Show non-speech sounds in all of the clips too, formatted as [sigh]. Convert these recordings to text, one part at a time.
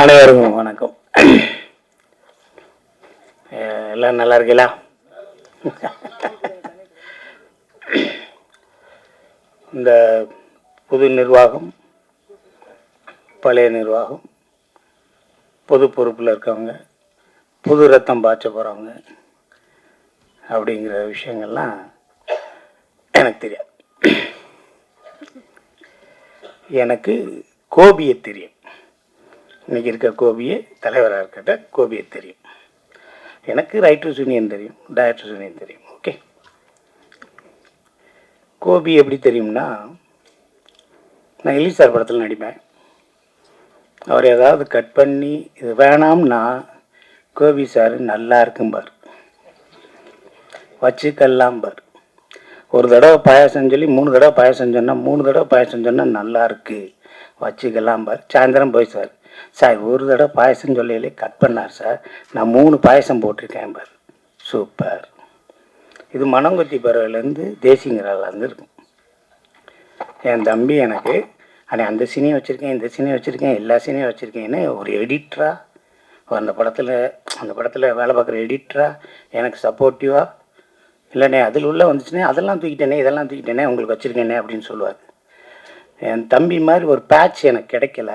அனைவருக்கும் வணக்கம். எல்லாம் நல்லா இருக்கீங்களா? இந்த புது நிர்வாகம் பழைய நிர்வாகம் பொது பொறுப்பில் இருக்கவங்க புது ரத்தம் பாய்ச்ச போகிறவங்க அப்படிங்கிற விஷயங்கள்லாம் எனக்கு தெரியாது. எனக்கு கோபியை தெரியும் இன்றைக்கி இருக்க கோபியை தலைவராக இருக்கட்ட கோபியை தெரியும் எனக்கு ரைட்டர்ஸ் யூனியன் தெரியும் டைரக்டர்ஸ் யூனியன் தெரியும் ஓகே கோபி எப்படி தெரியும்னா நான் எலிசார் படத்தில் நடிப்பேன். அவர் ஏதாவது கட் பண்ணி இது வேணாம்னா கோபி சார் நல்லா இருக்கும்பார் வச்சுக்கலாம் பார். ஒரு தடவை பாயாசம் சொல்லி மூணு தடவை பாயாசம் சொன்னால் மூணு தடவை பாயாசம் சொன்னால் நல்லா இருக்குது வச்சுக்கலாம் பார். சாயந்தரம் போய் சார். சார் ஒரு தடவை பாயசம் சொல்லையிலே கட் பண்ணார் சார். நான் மூணு பாயசம் போட்டிருக்கேன் பார். சூப்பர். இது மனங்கொத்தி பறவைலேருந்து தேசிங்கிறாலேருந்து இருக்கும் என் தம்பி எனக்கு அண்ணே அந்த சீனையும் வச்சுருக்கேன் இந்த சீனையும் வச்சுருக்கேன் எல்லா சீனையும் வச்சுருக்கேன்னு ஒரு எடிட்டராக அந்த படத்தில் அந்த படத்தில் வேலை பார்க்குற எடிட்டராக எனக்கு சப்போர்ட்டிவாக இல்லைண்ணே அதில் உள்ள வந்துச்சுனே அதெல்லாம் தூக்கிட்டேனே இதெல்லாம் தூக்கிட்டேனே உங்களுக்கு வச்சுருக்கேனே அப்படின்னு சொல்லுவார். என் தம்பி மாதிரி ஒரு பேட்ச் எனக்கு கிடைக்கல.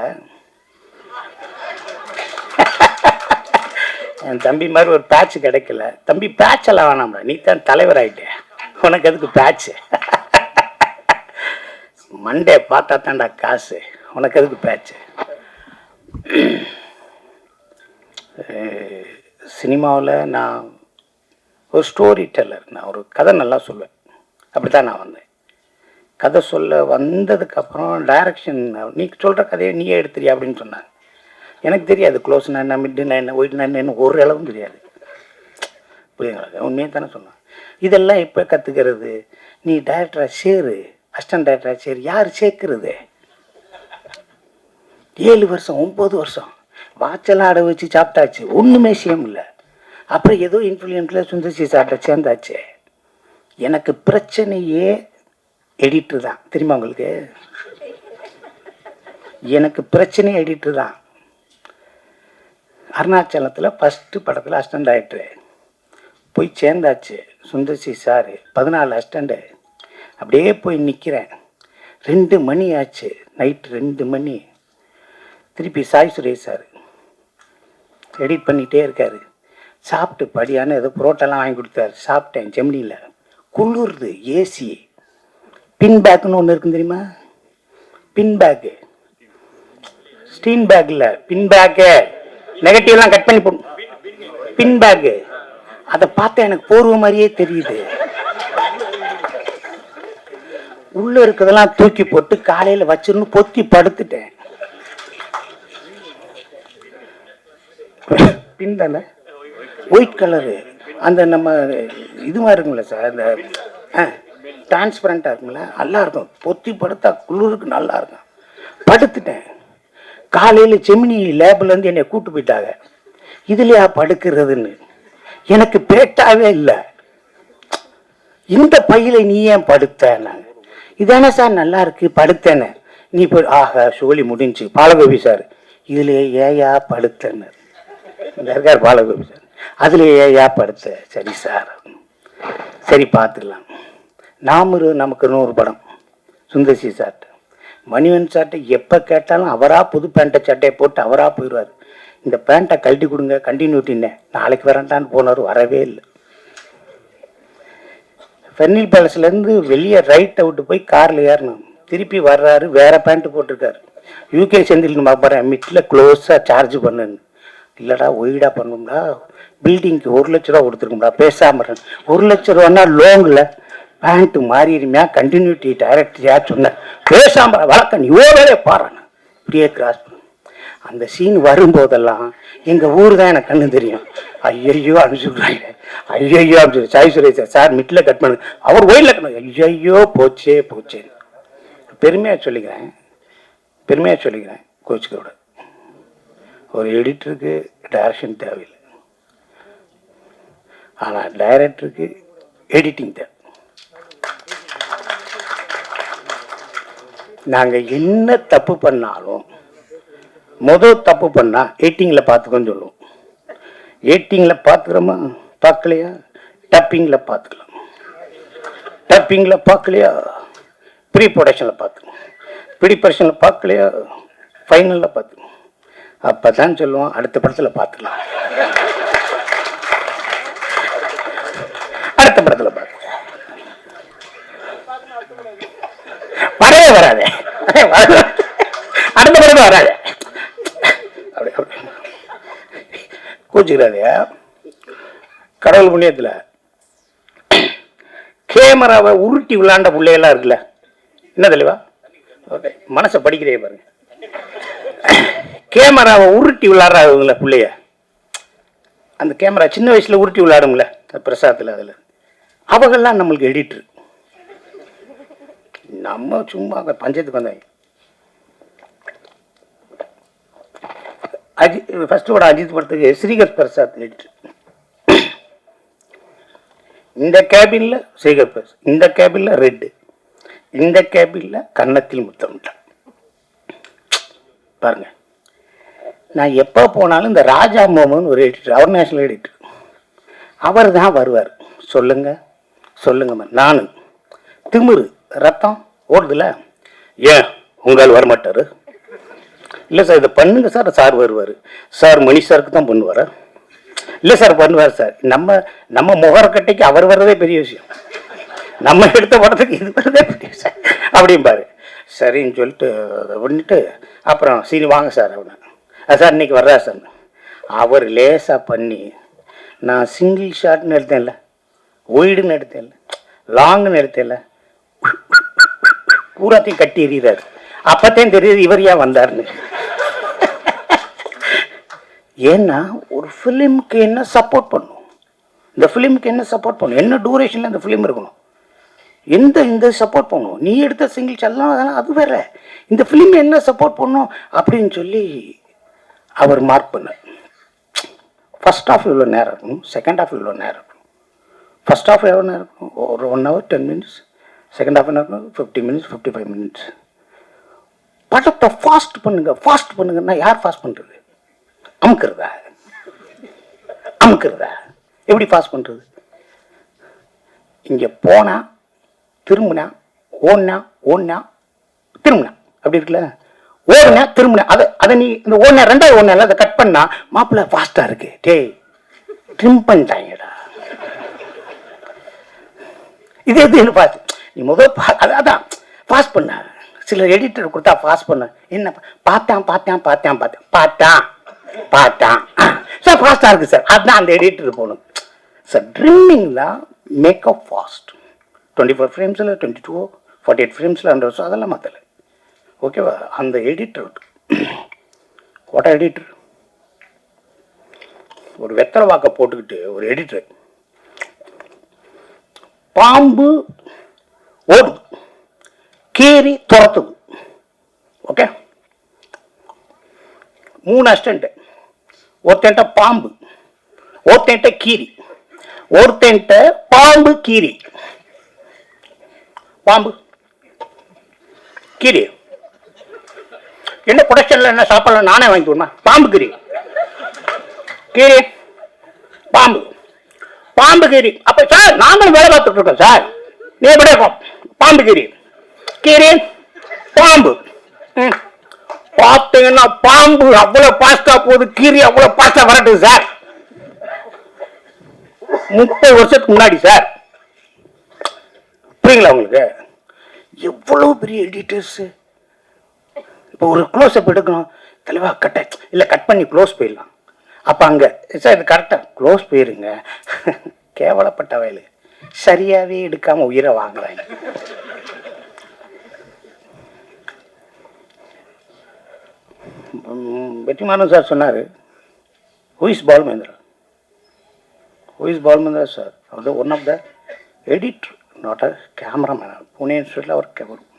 என் தம்பி மாதிரி ஒரு பேட்ச் கிடைக்கல. தம்பி பேட்ச் எல்லாம் வேணாம்டா. நீ தான் தலைவர் ஆகிட்டே உனக்கு அதுக்கு பேட்ச் மண்டே பார்த்தா தான்டா காசு. உனக்கு அதுக்கு பேட்ச்சு சினிமாவில் நான் ஒரு ஸ்டோரி டெல்லர் நான் ஒரு கதை நல்லா சொல்லுவேன் அப்படி தான் நான் வந்தேன். கதை சொல்ல வந்ததுக்கப்புறம் டைரக்ஷன் நீ சொல்கிற கதையை நீயே எடுத்துறியா அப்படின்னு சொன்னாங்க. எனக்கு தெரியாது க்ளோஸ்னா என்ன மிட்டுனா என்ன ஒயிட்னா என்ன ஒரு அளவும் தெரியாது. புரியுங்களா உண்மையாக தானே சொன்னான் இதெல்லாம் இப்போ கற்றுக்கிறது நீ டைரக்டராக சேரு அசிஸ்டன்ட் டைரக்டராக சேரு யார் சேர்க்கறது? ஏழு வருஷம் ஒம்பது வருஷம். வாட்செல்லாம் அடை வச்சு சாப்பிட்டாச்சு ஒன்றுமே சேம் இல்லை அப்புறம் ஏதோ இன்ஃப்ளூயன்ஸில் சுந்தர்சி சாப்பிட்ட சேர்ந்தாச்சு. எனக்கு பிரச்சனையே எடிட்டர் தான். தெரியுமா உங்களுக்கு? எனக்கு பிரச்சனை எடிட்டர் தான். அருணாச்சலத்தில் ஃபஸ்ட்டு படத்தில் அஸ்டண்ட் ஆகிட்டு போய் சேர்ந்தாச்சு. சுந்தர்சி சார் பதினாலு அஸ்டண்டு அப்படியே போய் நிற்கிறேன் ரெண்டு மணி ஆச்சு. நைட்டு ரெண்டு மணி. திருப்பி சாய் சுரேஷ் சார் எடிட் பண்ணிகிட்டே இருக்கார். சாப்பிட்டு படியான ஏதோ புரோட்டாலாம் வாங்கி கொடுத்தாரு. சாப்பிட்டேன். ஜெமினியில் குளிர்து ஏசி பின் பேக்குன்னு ஒன்று இருக்கும் தெரியுமா? பின் பேக்கு ஸ்டீன் பேக்கில் பின் பேக்கு நெகட்டிவ்லாம் கட் பண்ணி போடணும் பின் பேக்கு அதை பார்த்தா எனக்கு போர்வ மாதிரியே தெரியுது. உள்ள இருக்கிறதெல்லாம் தூக்கி போட்டு காலையில வச்சிருந்து பொத்தி படுத்துட்டேன். பின் தானே? ஒயிட் கலரு அந்த நம்ம இது மாதிரி இருக்குங்களா சார் அந்த டிரான்ஸ்பரண்ட்டாக இருக்குங்களா நல்லா இருக்கும். பொத்தி படுத்தா குளிருக்கு நல்லா இருக்கும். படுத்துட்டேன். காலையில் செமினி லேப்லேருந்து என்னை கூட்டு போயிட்டாங்க. இதுலையா படுக்கிறதுன்னு. எனக்கு பேட்டாவே இல்லை. இந்த பையில நீ ஏன் படுத்த இதானே சார் நல்லா இருக்கு படுத்தேன்னு. நீ இப்போ ஆஹா சோழி முடிஞ்சு. பாலகோபி சார் இதுல ஏயா படுத்தேன்னு. இந்த இருக்கார் பாலகோபி சார். அதுல ஏயா படுத்த. சரி சார். சரி பார்த்துக்கலாம் நாமரு நமக்கு ஒரு படம். சுந்தர்சி சார்ட்டு. மணிவன் சார்ட்ட எப்போ கேட்டாலும் அவராக புது பேண்ட்டை சட்டையை போட்டு அவராக போயிடுவார். இந்த பேண்ட்டை கழட்டி கொடுங்க கண்டினியூட்டின்னே நாளைக்கு வரேன்டான்னு போனவர் வரவே இல்லை. ஃபெர்னில் பேலஸ்லேருந்து வெளியே ரைட்டை விட்டு போய் காரில் ஏறணும். திருப்பி வர்றாரு வேறு பேண்ட்டு போட்டிருக்காரு. யூகே செந்தில் பார்ப்பறேன் மிட்டில் க்ளோஸாக சார்ஜ் பண்ணுன்னு. இல்லைடா ஒயிடாக பண்ணும்டா. பில்டிங்க்கு ஒரு லட்ச ரூபா கொடுத்துருக்கும்டா பேசாமல் ஒரு லட்ச ரூபான்னா லோனில் பேண்ட்டு மாறிடுமையா கண்டினியூட்டி டைரக்டரியா சொன்னேன் பேசாம வழக்கம் நீ வேலையை பாருங்க இப்படியே கிராஸ் பண்ணு. அந்த சீன் வரும்போதெல்லாம் எங்கள் ஊர் தான் எனக்கு கண்ணு தெரியும். ஐயையோ அனுப்பிச்சுடுறாங்க ஐயையோ அனுப்பிச்சு Sai Suresh sir sir middle cut பண்ணு. அவர் ஒயிலில் கட் ஐயையோ போச்சே போச்சே பெருமையாக சொல்லிக்கிறேன். பெருமையாக சொல்லிக்கிறேன் கோச்சுக்கோட. ஒரு எடிட்டருக்கு டைரக்ஷன் தேவையில்லை. ஆனால் டைரக்டருக்கு எடிட்டிங் தேவை. நாங்கள் என்ன தப்பு பண்ணாலும் மொதல் தப்பு பண்ணால் எயிட்டிங்கில் பார்த்துக்கோன்னு சொல்லுவோம். எயிட்டிங்கில் பார்த்துக்கிறோமா பார்க்கலையா டப்பிங்கில் பார்த்துக்கலாம் டப்பிங்கில் பார்க்கலையா ப்ரீ ப்ரொடக்ஷனில் பார்த்துக்கணும் ப்ரீ ப்ரொடக்ஷனில் பார்க்கலையா ஃபைனலில் பார்த்துக்கணும் அப்போ தான் சொல்லுவோம் அடுத்த படத்தில் பார்த்துக்கலாம் அடுத்த படத்தில் பார்த்து வரவே வராது. அடுத்த படத்தில் வராது. அப்படி கூச்சிக்கிறாதே. கடவுள் புண்ணியத்தில் கேமராவை உருட்டி விளாண்ட பிள்ளையெல்லாம் இருக்குல்ல. என்ன தெளிவா? ஓகே. மனசை படிக்கிறே பாருங்க. கேமராவை உருட்டி விளாட்றாங்கல்ல பிள்ளைய. அந்த கேமரா சின்ன வயசுல உருட்டி விளையாடும்ல பிரசாத்தில் அதில். அவங்கெல்லாம் நம்மளுக்கு எடிட்ரு நம்ம சும்மா அங்கே பஞ்சாயத்துக்கு வந்தாங்க அஜித் ஃபஸ்ட்டு படம் அஜித் படத்துக்கு ஸ்ரீகர் பிரசாத் எடிட்ரு இந்த கேபினில் ஸ்ரீகர் பிரசாத் இந்த கேபினில் ரெட்டு இந்த கேபினில் கன்னத்தில் முத்தமிட்டான். பாருங்க. நான் எப்போ போனாலும் இந்த ராஜா மோமன் ஒரு எடிட்டர் அவர் நேஷனல் எடிட்டர் அவர் தான் வருவார். சொல்லுங்க சொல்லுங்கம்மா. நான் திமுரு ரத்தம் ஓடுதுல? ஏன்? உங்களால் வரமாட்டார்? இல்லை சார் இதை பண்ணுங்க சார் சார் வருவார். சார் மணி சாருக்கு தான் பண்ணுவார்? இல்லை சார் பண்ணுவார் சார். நம்ம நம்ம முகரக்கட்டைக்கு அவர் வர்றதே பெரிய விஷயம். நம்ம எடுத்த படத்துக்கு இது வர்றதே பெரிய விஷயம். அப்படிம்பாரு சரின்னு சொல்லிட்டு அதை பண்ணிட்டு அப்புறம் சரி வாங்க சார் அப்படின்னு சார் இன்னைக்கு வர்றா சார் அவர் லேசாக பண்ணி நான் சிங்கிள் ஷாட்னு எடுத்தேன்ல. ஒய்டுன்னு எடுத்தேன்ல. லாங்குன்னு எடுத்தேன்ல. பூராத்தையும் கட்டி எறிகிறார். அப்பத்தையும் தெரியுது இவர் ஏன் வந்தாருன்னு ஏன்னா ஒரு ஃபிலிமுக்கு என்ன சப்போர்ட் பண்ணும்? இந்த ஃபிலிமுக்கு என்ன சப்போர்ட் பண்ணும்? என்ன டூரேஷனில் இந்த ஃபிலிம் இருக்கணும்? எந்த இந்த சப்போர்ட் பண்ணும்? நீ எடுத்த சிங்கிள்ஸ் எல்லாம் அதெல்லாம் அது வேற. இந்த ஃபிலிம் என்ன சப்போர்ட் பண்ணும்? அப்படின்னு சொல்லி அவர் மார்க் பண்ணார். ஃபர்ஸ்ட் ஆஃப் இவ்வளோ நேரம் இருக்கணும் செகண்ட் ஆஃப் இவ்வளோ நேரம் இருக்கணும் ஃபஸ்ட் ஆஃப் எவ்வளோ நேரம் இருக்கணும் ஒரு one hour ten minutes second half என்ன fifty minutes fifty five minutes படத்தை ஃபாஸ்ட் பண்ணுங்க ஃபாஸ்ட் பண்ணுங்கன்னா யார் ஃபாஸ்ட் பண்ணுறது அமுக்குறதா? அமுக்குறதா? எப்படி ஃபாஸ்ட் பண்ணுறது இங்கே போனால் திரும்பினா ஓடினா ஓடினா திரும்பினா. அப்படி இருக்குல்ல? ஓடுனா திரும்பினா. அதை அதை நீ இந்த ஓடினா ரெண்டாவது ஓடினா அதை கட் பண்ணா மாப்பிள்ள ஃபாஸ்ட்டாக இருக்கு. டேய் ட்ரிம் பண்ணிட்டாங்கடா. இது எது ஃபாஸ்ட் நீ முதல் அதான். பாஸ் பண்ண. சில எடிட்டர் கொடுத்தா பாஸ் பண்ண. என்ன பார்த்தான் பார்த்தான் பார்த்தான் பார்த்தேன். பார்த்தான். பார்த்தான். சார் ஃபாஸ்ட்டாக இருக்கு சார். அதுதான் அந்த எடிட்டர் போகணும். சார் ட்ரிம்மிங்கில் தான் மேக்கப் ஃபாஸ்ட் டுவெண்ட்டி ஃபோர் ஃப்ரேம்ஸில் டுவெண்ட்டி டூ ஃபார்ட்டி எயிட் ஃப்ரேம்ஸில் ஹண்ட்ரட் வருஷம் அதெல்லாம் மாற்றலை ஓகேவா அந்த எடிட்டர் வாட் எடிட்டர் ஒரு வெத்தலை வாக்க போட்டுக்கிட்டு ஒரு எடிட்டர் பாம்பு ஓடுது கீரி துரத்துது ஓகே? மூணு அஸ்டண்ட்டு ஒருத்தன்ட்ட பாம்பு. ஒருத்தன்ட்ட கீரி ஒருத்தன்ட்ட பாம்பு கீரி பாம்பு. கீரி என்ன ப்ரொடக்ஷன்ல என்ன சாப்பாடு நானே வாங்கி கொடுமா? பாம்பு கீரி கீரி பாம்பு. பாம்பு கீரி அப்போ சார் நாங்களும் வேலை பார்த்துட்டு இருக்கோம் சார். நீ எப்படி இருக்கும்? பாம்பு கீரி கீரி பாம்பு. பார்த்தீங்கன்னா பாம்பு அவ்வளவு பாஸ்டா போகுது கீரி அவ்வளவு பாஸ்டா வரட்டும் சார் முப்பது வருஷத்துக்கு முன்னாடி சார் புரியுங்களா உங்களுக்கு? எவ்வளவு பெரிய எடிட்டர்ஸ் இப்போ ஒரு க்ளோஸ் அப் எடுக்கணும். தலைவா கட்ட இல்லை கட் பண்ணி க்ளோஸ் போயிடலாம். அப்போ அங்கே சார் இது கரெக்டாக க்ளோஸ் போயிருங்க. [laughs] கேவலப்பட்ட வயலு. சரியாகவே எடுக்காமல் உயிரை வாங்குறாங்க. வெற்றிமாறன் சார் சொன்னார். Who is Balu Mahendra who is Balu Mahendra sir our one of the editor not a cameraman Pune இன்ஸ்டியூட்டில் அவர்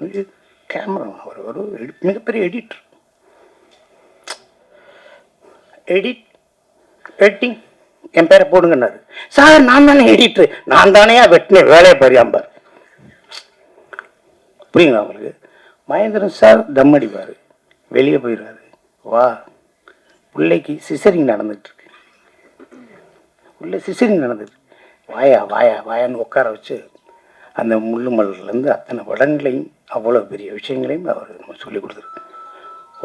ஒரு கேமரா அவர் ஒரு எடி- மிகப்பெரிய எடிட்டர் எடிட் எடிட்டிங் என் பேரை போடுங்கன்னாரு. சார் நான் தானே எடிட்டர் நான் தானே வெட்டினேன். வேலையை பரியாம்பார் புரியுங்களா உங்களுக்கு? மகேந்திரன் சார் தம் அடிப்பார். வெளியே போயிடுவாரு வா. பிள்ளைக்கு சிசரிங் நடந்துட்டுருக்கு. உள்ள சிசரிங் நடந்துட்டு வாயா வாயா வாயான்னு உட்கார வச்சு அந்த முள்ளு மலர்லேருந்து அத்தனை படங்களையும் அவ்வளோ பெரிய விஷயங்களையும் அவர் நம்ம சொல்லிக் கொடுத்துருக்கு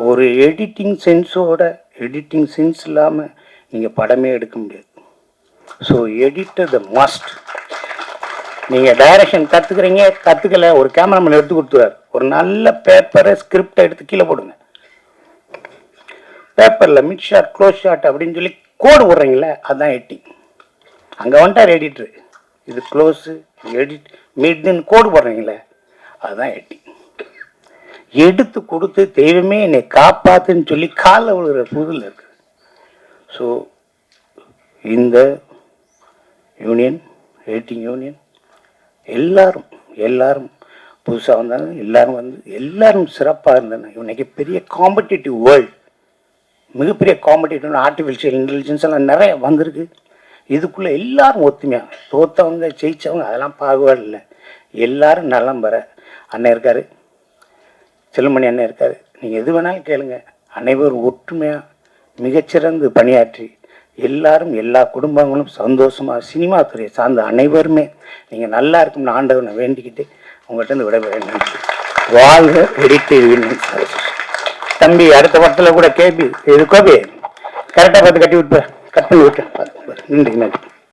ஒரு எடிட்டிங் சென்ஸோட எடிட்டிங் சென்ஸ் இல்லாமல் நீங்கள் படமே எடுக்க முடியாது. ஸோ எடிட்டர் த மஸ்ட் நீங்கள் டைரக்ஷன் கற்றுக்குறீங்க கற்றுக்கல ஒரு கேமராமேன் எடுத்து கொடுத்துருவார் ஒரு நல்ல பேப்பரை ஸ்கிரிப்டை எடுத்து கீழே போடுங்க. பேப்பரில் மிட் ஷாட் க்ளோஸ் ஷாட் அப்படின்னு சொல்லி கோடு போடுறீங்களே அதுதான் எட்டிங் அங்கே வந்துட்டார் எடிட்ரு இது க்ளோஸு எடிட் மிட்னு கோடு போடுறீங்களே அதுதான் எடிட்டிங் எடுத்து கொடுத்து தெய்வமே என்னை காப்பாத்துன்னு சொல்லி காலில் விழுகிற புதில் இருக்கு. ஸோ இந்த யூனியன் எடிட்டிங் யூனியன் எல்லாரும் எல்லாரும் புதுசாக வந்தாங்க எல்லாரும் வந்து எல்லாரும் சிறப்பாக இருந்தாங்க இன்றைக்கி பெரிய காம்படிட்டிவ் வேர்ல்டு மிகப்பெரிய காம்படிட்டிவ் ஆர்டிஃபிஷியல் இன்டெலிஜென்ஸ் எல்லாம் நிறைய வந்திருக்கு. இதுக்குள்ளே எல்லாரும் ஒத்துமையாக தோத்தவங்க ஜெயித்தவங்க அதெல்லாம் பாகுபாடு இல்லை. எல்லாரும் நலம் பெற. அண்ணன் இருக்கார். செல்லுமணி அண்ணன் இருக்கார். நீங்கள் எது வேணாலும் கேளுங்க. அனைவரும் ஒற்றுமையாக மிகச்சிறந்து பணியாற்றி எல்லாரும் எல்லா குடும்பங்களும் சந்தோஷமாக சினிமா துறையை சார்ந்த அனைவருமே நீங்கள் நல்லா இருக்கும்னு ஆண்டவனை வேண்டிக்கிட்டு உங்கள்கிட்ட விடைபெறேன். நன்றி. வாழ்க எடிட்டர் தம்பி அடுத்த படத்தில் கூட கேபி இது கோபி. கரெக்டாக பார்த்து கட்டி விட்டு கட் பண்ணி விட்டேன் நன்றி நன்றி.